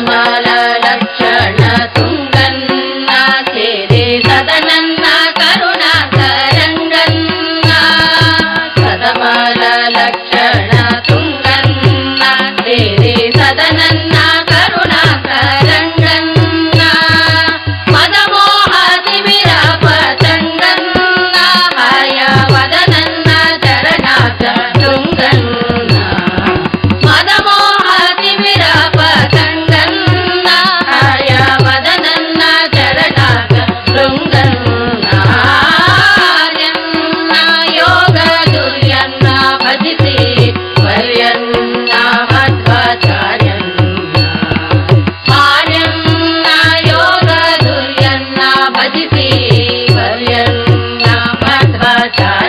મારા Bye.